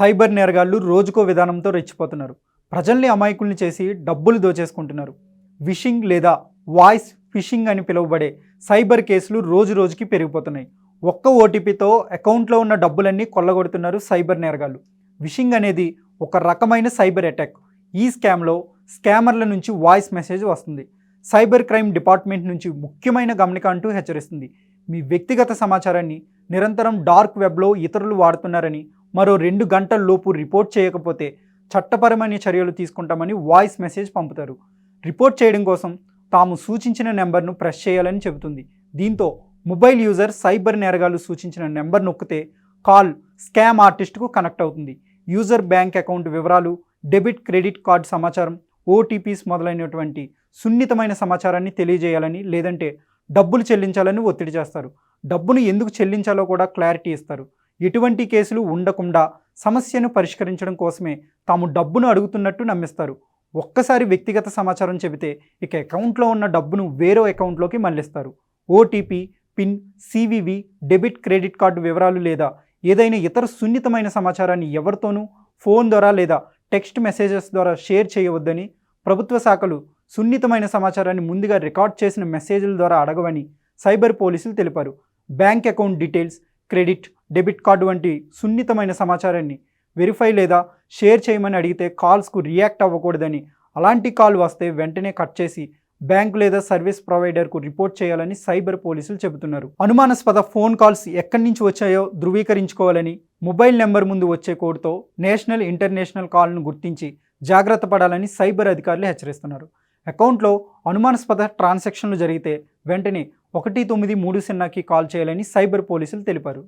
Cyber నేరగాళ్ళు రోజుకో విధానంతో రెచ్చిపోతున్నారు. ప్రజల్ని అమాయకుల్ని చేసి డబ్బులు దోచేసుకుంటున్నారు. విషింగ్ లేదా వాయిస్ ఫిషింగ్ అని పిలువబడే సైబర్ కేసులు రోజు రోజుకి పెరిగిపోతున్నాయి. ఒక్క ఓటీపీతో అకౌంట్లో ఉన్న డబ్బులన్నీ కొల్లగొడుతున్నారు సైబర్ నేరగాళ్ళు. విషింగ్ అనేది ఒక రకమైన సైబర్ అటాక్. ఈ స్కామ్లో స్కామర్ల నుంచి వాయిస్ మెసేజ్ వస్తుంది. సైబర్ క్రైమ్ డిపార్ట్మెంట్ నుంచి ముఖ్యమైన గమనిక అంటూ హెచ్చరిస్తుంది. మీ వ్యక్తిగత సమాచారాన్ని నిరంతరం డార్క్ వెబ్లో ఇతరులు వాడుతున్నారని మరో రెండు గంటల లోపు రిపోర్ట్ చేయకపోతే చట్టపరమైన చర్యలు తీసుకుంటామని వాయిస్ మెసేజ్ పంపుతారు. రిపోర్ట్ చేయడం కోసం తాము సూచించిన నెంబర్ను ప్రెస్ చేయాలని చెబుతుంది. దీంతో మొబైల్ యూజర్ సైబర్ నేరగాళ్ళు సూచించిన నెంబర్ నొక్కితే కాల్ స్కామ్ ఆర్టిస్ట్కు కనెక్ట్ అవుతుంది. యూజర్ బ్యాంక్ అకౌంట్ వివరాలు డెబిట్ క్రెడిట్ కార్డ్ సమాచారం ఓటీపీస్ మొదలైనటువంటి సున్నితమైన సమాచారాన్ని తెలియజేయాలని లేదంటే డబ్బులు చెల్లించాలని ఒత్తిడి చేస్తారు. డబ్బును ఎందుకు చెల్లించాలో కూడా క్లారిటీ ఇస్తారు. ఎటువంటి కేసులు ఉండకుండా సమస్యను పరిష్కరించడం కోసమే తాము డబ్బును అడుగుతున్నట్టు నమ్మిస్తారు. ఒక్కసారి వ్యక్తిగత సమాచారం చెబితే ఇక అకౌంట్లో ఉన్న డబ్బును వేరే అకౌంట్లోకి మళ్ళిస్తారు. OTP PIN CVV debit credit card వివరాలు లేదా ఏదైనా ఇతర సున్నితమైన సమాచారాన్ని ఎవరితోనూ ఫోన్ ద్వారా లేదా టెక్స్ట్ మెసేజెస్ ద్వారా షేర్ చేయవద్దని ప్రభుత్వ శాఖలు సున్నితమైన సమాచారాన్ని ముందుగా రికార్డ్ చేసిన మెసేజ్ల ద్వారా అడగవని సైబర్ పోలీసులు తెలిపారు. Bank account details credit debit card వంటి సున్నితమైన సమాచారాన్ని వెరిఫై లేదా షేర్ చేయమని అడిగితే కాల్స్కు రియాక్ట్ అవ్వకూడదని. అలాంటి కాల్ వస్తే వెంటనే కట్ చేసి బ్యాంక్ లేదా సర్వీస్ ప్రొవైడర్కు రిపోర్ట్ చేయాలని సైబర్ పోలీసులు చెబుతున్నారు. అనుమానాస్పద ఫోన్ కాల్స్ ఎక్కడి నుంచి వచ్చాయో ధృవీకరించుకోవాలని మొబైల్ నెంబర్ ముందు వచ్చే కోడ్తో నేషనల్ ఇంటర్నేషనల్ కాల్ను గుర్తించి జాగ్రత్త పడాలని సైబర్ అధికారులు హెచ్చరిస్తున్నారు. అకౌంట్లో అనుమానాస్పద ట్రాన్సాక్షన్లు జరిగితే వెంటనే ఒకటి తొమ్మిది మూడు సున్నాకి కాల్ చేయాలని సైబర్ పోలీసులు తెలిపారు.